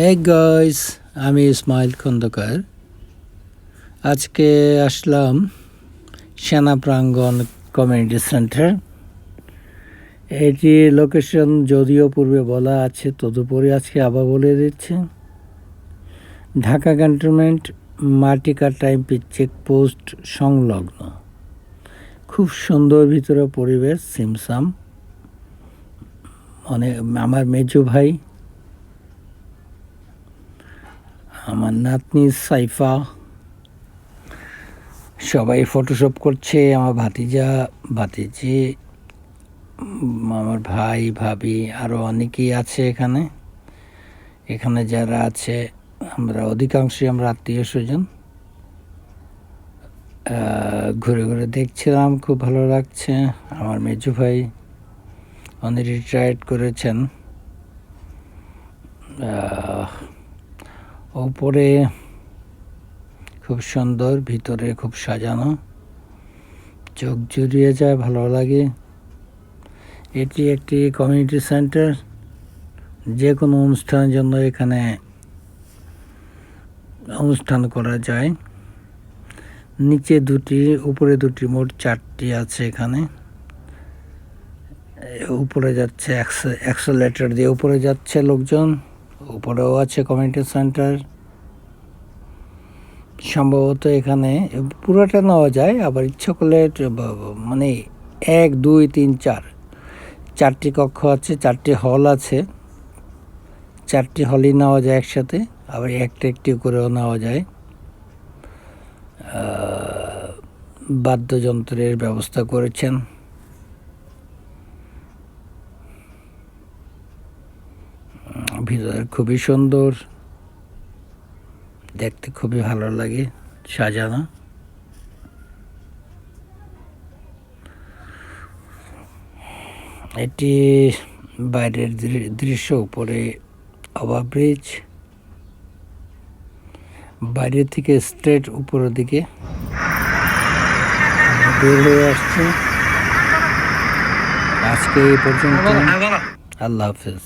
Hey guys আমি ইসমাইল খন্দকার। আজকে আসলাম Sena Prangan community centre. এটি লোকেশন যদিও পূর্বে বলা আছে, তদুপরি আজকে আবার বলে দিচ্ছে। ঢাকা ক্যান্টনমেন্ট মাটিকা টাইমপি চেকপোস্ট সংলগ্ন। খুব সুন্দর ভিতরে পরিবেশ, সিমসাম। অনেক আমার মেজো ভাই আমার নাতনি সাইফা। সবাই ফটোশপ করছে, আমার ভাতিজা, ভাতিজি, আমার ভাই, ভাবি আরও অনেকেই আছে এখানে। এখানে যারা আছে, আমরা অধিকাংশই আমরা আত্মীয় স্বজন। ঘুরে ঘুরে দেখছিলাম, খুব ভালো লাগছে। আমার মেজু ভাই উনি রিটায়ার্ড করেছেন। ওপরে খুব সুন্দর, ভিতরে খুব সাজানো। চোখ জুড়িয়ে যায়, ভালো লাগে। এটি একটি কমিউনিটি সেন্টার যে কোনো অনুষ্ঠানের জন্য এখানে অনুষ্ঠান করা যায়। নিচে দুটি, উপরে দুটি, মোট চারটি আছে এখানে। উপরে যাচ্ছে একশো লেটার দিয়ে উপরে যাচ্ছে লোকজন। উপরেও আছে কমিউনিটি সেন্টার সম্ভবত এখানে পুরোটা নেওয়া যায়, আবার ইচ্ছা করলে মানে এক, দুই, তিন, চার। চারটি কক্ষ আছে, চারটি হল আছে। চারটি হলই নেওয়া যায় একসাথে, আবার একটা একটি করেও নেওয়া যায়। বাদ্যযন্ত্রের ব্যবস্থা করেছেন। ভিতরে খুবই সুন্দর। দেখতে খুবই ভালো লাগে সাজানো। এটি বাইরের দৃশ্য উপরে ওভার ব্রিজ বাইরে থেকে স্ট্রেট উপরের দিকে বের হয়ে আসছে। আজকে এই পর্যন্ত আল্লাহ হাফেজ।